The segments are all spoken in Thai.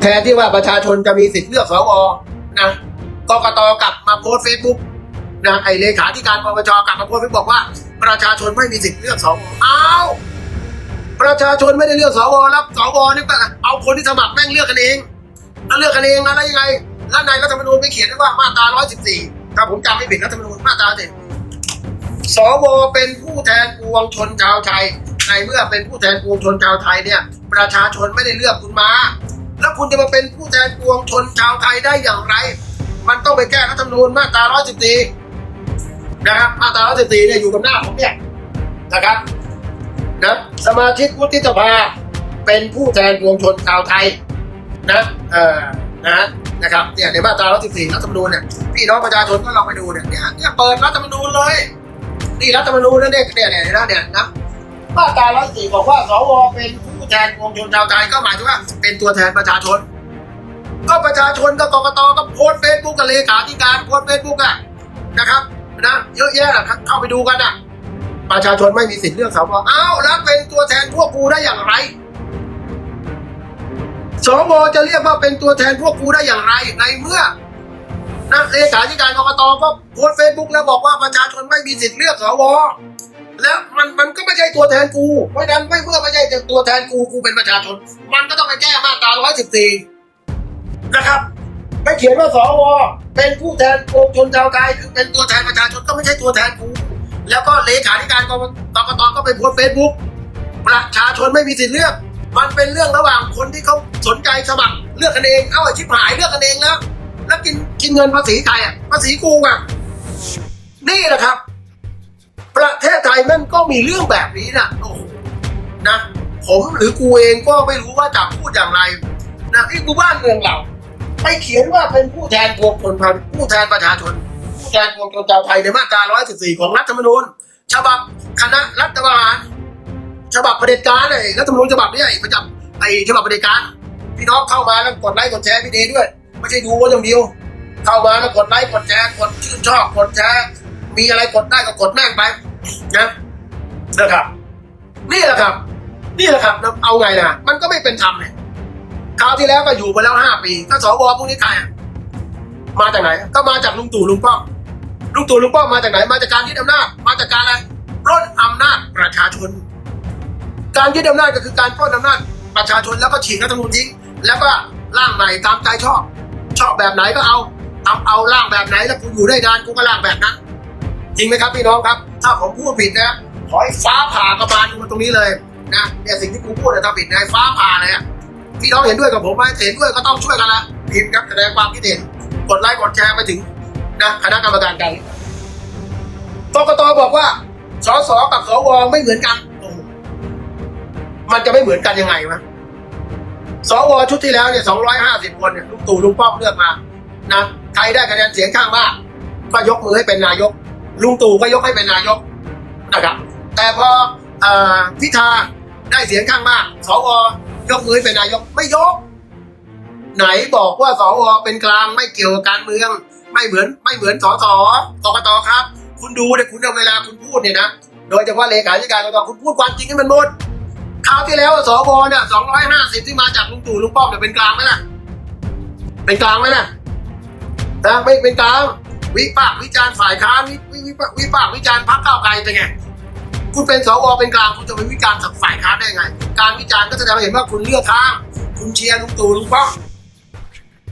แทนที่ว่าประชาชนจะมีสิทธิ์เลือกสวนะกกตกลับมาโพสเฟซบุ๊กนะไอเลขาธิการปปชกลับมาโพสเฟซบอกว่า ประชาชนไม่มีสิทธิ์เลือกสวอ้าวประชาชนไม่ได้เลือกสวแล้วสวนี่ก็เอาคนที่สมัครแม่งเลือกกันเองแล้วเลือกกันเองนะแล้วยังไงแล้วในรัฐธรรมนูญไม่เขียนไว้ว่ามาตรา 114 ถ้าผมจำไม่ผิดรัฐธรรมนูญมาตราสิสวเป็นผู้แทนปวงชนชาวไทยในเมื่อเป็นผู้แทนปวงชนชาวไทยเนี่ย ประชาชนไม่ได้เลือกคุณมา แล้วคุณจะมาเป็นผู้แทนปวงชนชาวไทยได้อย่างไร มันต้องไปแก้รัฐธรรมนูญมาตรา 114 นะครับ มาตรา 114 เนี่ยอยู่กับหน้าผมเนี่ยนะครับนะสมาชิกวุฒิสภาเป็นผู้แทนปวงชนชาวไทยนะเอ่อนะนะครับเนี่ยในมาตรา 114 รัฐธรรมนูญเนี่ยพี่น้องประชาชนก็ลองไปดูเนี่ยเนี่ยเปิดรัฐธรรมนูญเลยนี่รัฐธรรมนูญนั่นเนี่ยเนี่ยเนี่ยเนี่ยเนี่ยนะ มาตรา114บอกว่าสวเป็นผู้แทนปวงชนชาวไทยก็หมายถึงว่าเป็นตัวแทนประชาชน ก็ประชาชนก็กกตก็โพสเฟซบุ๊กกับเลขาธิการโพสเฟซบุ๊กอะนะครับนะเยอะแยะอะเข้าไปดูกันอะประชาชนไม่มีสิทธิ์เลือกสวอ้าวแล้วเป็นตัวแทนพวกกูได้อย่างไรสวจะเรียกว่าเป็นตัวแทนพวกกูได้อย่างไรในเมื่อนะเลขาธิการกรกตก็โพสเฟซบุ๊กแล้วบอกว่าประชาชนไม่มีสิทธิ์เลือกสว แล้วมันมันก็ไม่ใช่ตัวแทนกู เพราะฉะนั้นไม่เมื่อไม่ใช่ตัวแทนกูกูเป็นประชาชน มันก็ต้องไปแก้มาตรา114 นะครับไม่เขียนว่าสวเป็นผู้แทนปวงชนชาวไทยคือเป็นตัวแทนประชาชนก็ไม่ใช่ตัวแทนกูแล้วก็เลขาธิการกกตก็ไปโพสเฟซบุ๊กประชาชนไม่มีสิทธิ์เลือก มันเป็นเรื่องระหว่างคนที่เขาสนใจสมัครเลือกกันเอง เอ้าไอ้ชิบหายเลือกกันเองแล้ว แล้วกินกินเงินภาษีใครอะภาษีกูอะนี่แหละครับ ประเทศไทยมันก็มีเรื่องแบบนี้นะโอ้โหนะ ผมหรือกูเองก็ไม่รู้ว่าจะพูดอย่างไรนะที่กูบ้านเมืองเราไปเขียนว่าเป็นผู้แทนปวงชนพันผู้แทนประชาชน ผู้แทนปวงชนชาวไทยในมาตรา 114 ของรัฐธรรมนูญฉบับคณะรัฐประหารฉบับเผด็จการเลยรัฐธรรมนูญฉบับนี้ไอ้ประจำไอ้ฉบับเผด็จการพี่น้องเข้ามาแล้วกดไลค์กดแชร์พี่เดย์ด้วย ไม่ใช่ดูว่าอย่างเดียว เข้ามาแล้วกดไลค์กดแชร์กดชื่นชอบกดแชร์มีอะไรกดได้ก็กดแม่งไป นะนะครับ นี่แหละครับ นี่แหละครับ เอาไงนะมันก็ไม่เป็นธรรมเลยคราวที่แล้วก็อยู่มาแล้วห้าปีถ้าสวพวกนี้ใครมาจากไหน ก็มาจากลุงตู่ลุงป้อมลุงตู่ลุงป้อมมาจากไหน มาจากการยึดอำนาจ มาจากการอะไรปล้นอำนาจประชาชน การยึดอำนาจก็คือการปล้นอำนาจประชาชนแล้วก็ฉีกรัฐธรรมนูญทิ้ง แล้วก็ร่างใหม่ตามใจชอบ ชอบแบบไหนก็เอาเอาเอาร่างแบบไหนแล้วกูอยู่ได้นานกูก็ร่างแบบนั้นจริงไหมครับพี่น้องครับ ถ้าผมพูดผิดนะขอให้ฟ้าผ่ากระบาลกูมาตรงนี้เลยนะเนี่ยสิ่งที่กูพูดเนี่ยถ้าผิดนะฟ้าผ่าเลยอะพี่น้องเห็นด้วยกับผมไหมเห็นด้วยก็ต้องช่วยกันละพิมพ์ครับแสดงความคิดเห็นกดไลค์กดแชร์ไปถึงนะคณะกรรมการการกกตบอกว่าสสกับสวไม่เหมือนกัน มันจะไม่เหมือนกันยังไงวะสวชุดที่แล้วเนี่ย250คนเนี่ยลุงตู่ลุงป้อมเลือกมานะใครได้คะแนนเสียงข้างมากก็ยกมือให้เป็นนายก ลุงตู่ก็ยกให้เป็นนายกนะครับ แต่พออพิธาได้เสียงข้างมากสวยกมือให้เป็นนายกไม่ยก ไหนบอกว่าสวเป็นกลางไม่เกี่ยวกับการเมือง ไม่เหมือนไม่เหมือนสสกกตครับ คุณดูเนี่ยคุณเอาเวลาคุณพูดเนี่ยนะโดยเฉพาะเลขาธิการกกตคุณพูดความจริงให้มันหมดคราวที่แล้วสวเนี่ยสองร้อยห้าสิบที่มาจากลุงตู่ลุงป้อมเนี่ยเป็นกลางไหมล่ะเป็นกลางไหมล่ะนะไม่เป็นกลาง วิพากวิจารณ์ฝ่ายค้านวิวิวิวิพากวิจารณ์พรรคก้าวไกลเป็นไง คุณเป็นสวเป็นกลางคุณจะไปวิจารณ์สักฝ่ายค้านได้ไง การวิจารณ์ก็แสดงให้เห็นว่าคุณเลือกข้างคุณเชียร์ลุงตู่ลุงป้อม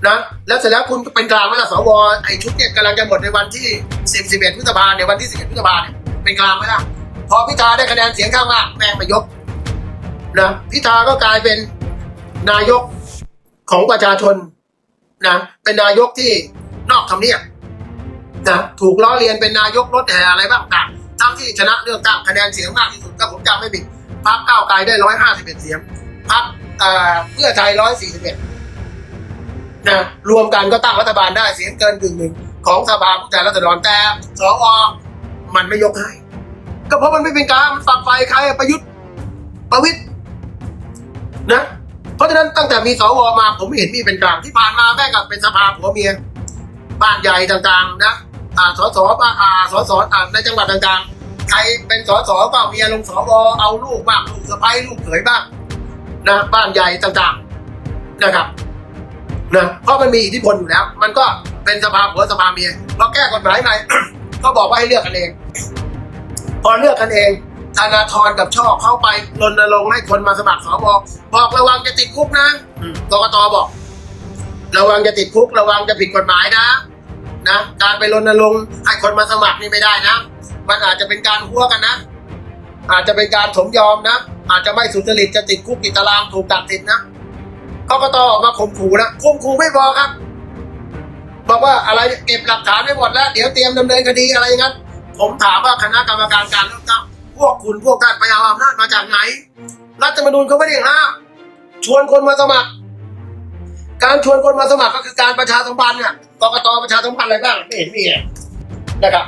นะแล้วเสร็จแล้วคุณเป็นกลางไหมล่ะสวไอชุดเนี่ยกำลังจะหมดในวันที่สิบสิบเอ็ดพฤษภาเนี่ยวันที่สิบเอ็ดพฤษภาเนี่ยเป็นกลางไหมล่ะพอพิธาได้คะแนนเสียงข้างมากแม่งไปยกนะพิธาก็กลายเป็นนายกของประชาชนนะเป็นนายกที่นอกทำเนียบ นะถูกล้อเลียนเป็นนายกรถแห่อะไรบ้างต่างทั้งที่ชนะเลือกตั้งคะแนนเสียงมากที่สุดถ้าผมจำไม่ผิดพรรคก้าวไกลได้ร้อยห้าสิบเอ็ดเสียงพรรคเอ่อเพื่อไทยร้อยสี่สิบเอ็ดนะรวมกันก็ตั้งรัฐบาลได้เสียงเกินกึ่งหนึ่งของสภาผู้แทนราษฎรแต่สวมันไม่ยกให้ก็เพราะมันไม่เป็นกลางมันฝักไฟใครประยุทธ์ประวิตยนะเพราะฉะนั้นตั้งแต่มีสวมาผมไม่เห็นมีเป็นกลางที่ผ่านมาแม่กับเป็นสภาผัวเมียบ้านใหญ่ต่างๆนะ อ่าสสบ้าอ่าสสอ่าในจังหวัดต่างๆ ใครเป็นสสก็เอาเมียลงสวเอาลูกบ้างลูกสะใภ้ลูกเขยบ้างนะบ้านใหญ่ต่างๆนะครับนะเพราะมันมีอิทธิพลอยู่แล้ว มันก็เป็นสภาผัวสภาเมียพอแก้กฎหมายใหม่ก็บอกว่าให้เลือกกันเอง พอเลือกกันเองธนาธรกับช่อเข้าไปรณรงค์ให้คนมาสมัครสวบอกระวังจะติดคุกนะอืมกกตบอก ระวังจะติดคุก ระวังจะผิดกฎหมายนะ นะ การไปรณรงค์ให้คนมาสมัครนี่ไม่ได้นะ มันอาจจะเป็นการหัวกันนะ อาจจะเป็นการสมยอมนะ อาจจะไม่สุจริตจะติดคุกติดตารางถูกตัดสิทธินะกกตออกมาข่มขู่นะข่มขู่ไม่พอครับ บอกว่าอะไรเก็บหลักฐานไว้หมดแล้ว เดี๋ยวเตรียมดำเนินคดีอะไรอย่างนั้น ผมถามว่าคณะกรรมการการเลือกตั้งพวกคุณพวกท่านไปเอาอำนาจมาจากไหน รัฐธรรมนูญเขาไม่ได้ห้ามชวนคนมาสมัคร การชวนคนมาสมัครก็คือการประชาสัมพันธ์เนี่ย กกตประชาสัมพันธ์อะไรบ้างไม่เห็นมีเลยนะครับ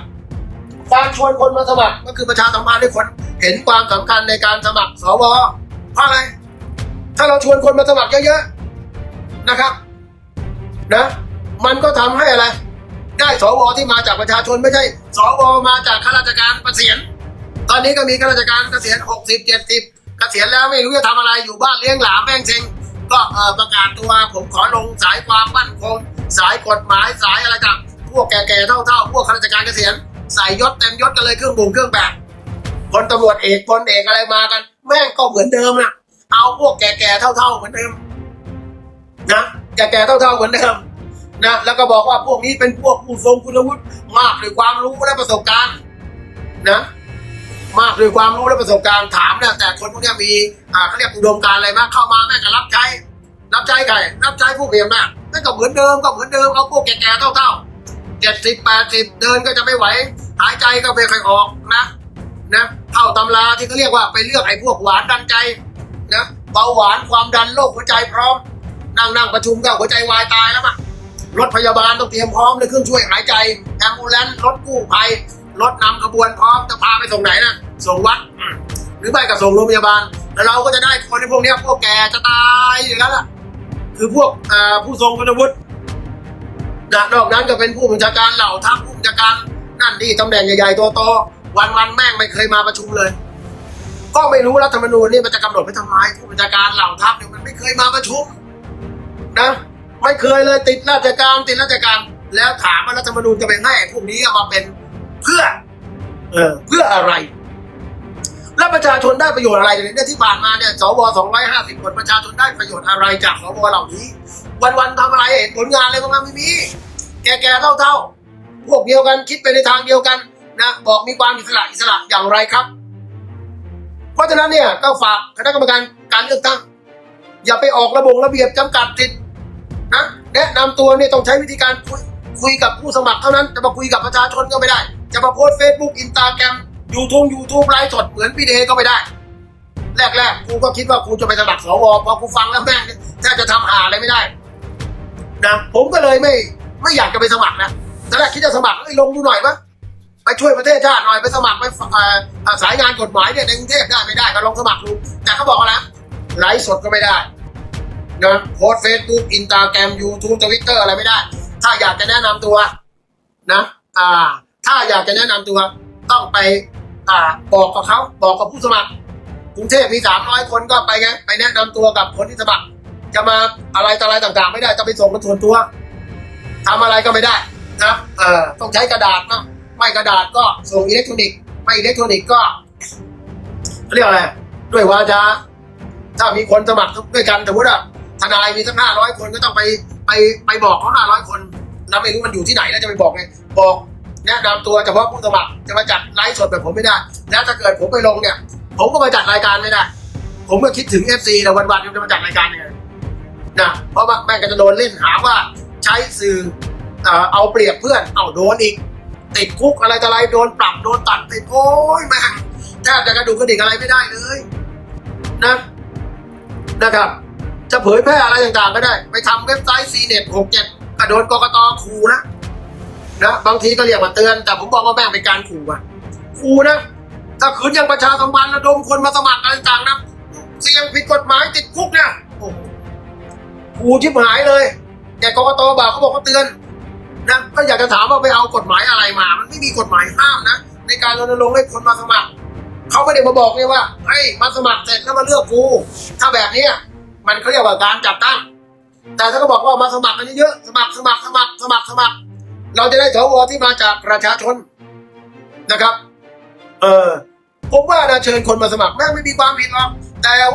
การชวนคนมาสมัครก็คือประชาสัมพันธ์ให้คนเห็นความสำคัญในการสมัครสวเพราะอะไร ถ้าเราชวนคนมาสมัครเยอะๆนะครับนะมันก็ทำให้อะไร ได้สวที่มาจากประชาชนไม่ใช่ สวมาจากข้าราชการเกษียณตอนนี้ก็มีข้าราชการเกษียณหกสิบเจ็ดสิบเกษียณแล้วไม่รู้จะทำอะไรอยู่บ้านเลี้ยงหลานแม่งเชงก็ประกาศตัวผมขอลงสายความมั่นคง สายกฎหมายสายอะไรต่างพวกแก่ๆเท่าๆ พวกข้าราชการเกษียณใส่ยศเต็มยศกันเลยเครื่องบุงเครื่องแบบพลตำรวจเอกพลเอกอะไรมากัน แม่งก็เหมือนเดิมนะเอาพวกแก่ๆเท่าๆเหมือนเดิมนะแก่ๆเท่าๆเหมือนเดิมนะแล้วก็บอกว่าพวกนี้เป็นพวกผู้ทรงคุณวุฒิมากด้วยความรู้และประสบการณ์นะมากด้วยความรู้และประสบการณ์ถามนี่ยแต่คนพวกนี้มีอ่าเขาเรียกอุดมการณ์อะไรมากเข้ามาแม่งก็รับใช้รับใช้ใครรับใช้ผู้เพียงนะแม่งก็เหมือนเดิมก็เหมือนเดิมเอาพวกแก่ๆเท่าๆเจ็ดสิบแปดสิบเดินก็จะไม่ไหว หายใจก็ไม่ค่อยออกนะนะเท่าตำราที่เขาเรียกว่าไปเลือกไอ้พวกหวานดันใจนะเบาหวานความดันโรคหัวใจพร้อม นั่งนั่งประชุมก็หัวใจวายตายแล้วมั้งรถพยาบาลต้องเตรียมพร้อมเลยเครื่องช่วยหายใจแอมบูเลนรถกู้ภัยรถนำขบวนพร้อมจะพาไปส่งไหนนะส่งวัด หรือไม่ก็ส่งโรงพยาบาลแล้วเราก็จะได้คนในพวกนี้พวกแกจะตายอย่างนั้นแหละ คือพวกอ่าผู้ทรงคุณวุฒินะนอกนั้นก็เป็นผู้บัญชาการเหล่าทัพผู้บัญชาการนั่นนี่ตำแหน่งใหญ่ๆตัวโตวันวันๆแม่งไม่เคยมาประชุมเลย ก็ไม่รู้รัฐธรรมนูญนี่มันจะกำหนดไปทำไมผู้บัญชาการเหล่าทัพเนี่ยมันไม่เคยมาประชุมนะไม่เคยเลยติดราชการติดราชการแล้วถามว่ารัฐธรรมนูญจะไปให้พวกนี้มาเป็นเพื่อ เออเพื่ออะไร ชาชนได้ประโยชน์อะไรเนี่ยที่ผ่านมาเนี่ยสว250คนประชาชนได้ประโยชน์อะไรจากสวเหล่านี้ วันๆทำอะไรเห็นผลงานอะไรบ้างไม่มี แก่ๆเท่าๆพวกเดียวกันคิดไปในทางเดียวกันนะบอกมีความอิสระอิสระอย่างไรครับ เพราะฉะนั้นเนี่ยก็ฝากคณะกรรมการการเลือกตั้ง อย่าไปออกระบบระเบียบจำกัดสิทธิ์นะแนะนำตัวเนี่ยต้องใช้วิธีการคุยคุยกับผู้สมัครเท่านั้นจะมาคุยกับประชาชนก็ไม่ได้ จะมาโพสเฟซบุ๊กอินสตาแกรม ยูทูบยูทูบไลฟ์สดเหมือนพี่เดก็ไม่ได้ แรกๆกูก็คิดว่ากูจะไปสมัครสวพอกูฟังแล้วแม่งแทบจะทำหาอะไรไม่ได้นะผมก็เลยไม่ไม่อยากจะไปสมัครนะตอนแรกคิดจะสมัครเอ้ยลงดูหน่อยปะไปช่วยประเทศชาติหน่อยไปสมัครไปสายงานกฎหมายเนี่ยในกรุงเทพได้ไม่ได้ก็ลองสมัครดูแต่เขาบอกนะไลฟ์สดก็ไม่ได้นะโพสเฟซบุ๊กอินสตาแกรมยูทูบทวิตเตอร์อะไรไม่ได้ ถ้าอยากจะแนะนำตัวนะ อ่า ถ้าอยากจะแนะนำตัว ต้องไป อ่าบอกกับเขาบอกกับผู้สมัครกรุงเทพมีสามร้อยคนก็ไปไงไปแนะนำตัวกับคนที่สมัคร จะมาอะไรต่ออะไรต่างๆ ไม่ได้ต้องไปส่งกันส่วนตัวทำอะไรก็ไม่ได้นะเออต้องใช้กระดาษนะไม่กระดาษก็ส่งอิเล็กทรอนิกส์ไม่อิเล็กทรอนิกส์ก็เขาเรียกอะไรด้วยวาจาถ้ามีคนสมัครด้วยกันสมมติว่าทนายมีสักห้าร้อยคนก็ต้องไปไปไปบอกเขาห้าร้อยคนเราไม่รู้มันอยู่ที่ไหนแล้วจะไปบอกไงบอก แนะนำตัวเฉพาะผู้สมัครจะมาจัดไลฟ์สดแบบผมไม่ได้ แล้วถ้าเกิดผมไปลงเนี่ย ผมก็มาจัดรายการไม่ได้ ผมก็คิดถึงเอฟซีแต่วันๆมันจะมาจัดรายการยังไงนะเพราะว่าแม่งก็จะโดนเล่นหาว่าใช้สื่อเอาเปรียบเพื่อนเอาโดนอีก ติดคุกอะไรต่อะไรโดนปรับโดนตัดติดโอ้ยแม่งแทบจะกระดูกกระดิกอะไรไม่ได้เลยนะนะครับ จะเผยแพร่อะไรต่างๆก็ได้ ไปทำเว็บไซต์ซีเน็ตหกเจ็ดก็โดนกกตขู่นะ นะบางทีก็เรียกว่าเตือน แต่ผมบอกว่าแม่งเป็นการขู่อะขู่นะ ถ้าขืนยังประชาสัมพันธ์ระดมคนมาสมัครอะไรต่างๆนะเสี่ยงผิดกฎหมายติดคุกเนี่ยโอ้ขู่ชิบหายเลย แต่กกตบอกเขาบอกเขาเตือนนะก็อยากจะถามว่าไปเอากฎหมายอะไรมา มันไม่มีกฎหมายห้ามนะในการรณรงค์ให้คนมาสมัครเขาไม่ได้มาบอกเลยว่าเฮ้ยมาสมัครเสร็จแล้วมาเลือกกูถ้าแบบนี้มันเขาเรียกว่าการจัดตั้ง แต่ถ้าก็บอกว่ามาสมัครกันเยอะๆสมัครสมัครสมัครสมัครสมัคร เราจะได้สวที่มาจากประชาชนนะครับ เออผมว่านะเชิญคนมาสมัครแม่งไม่มีความผิดหรอกแต่ว่า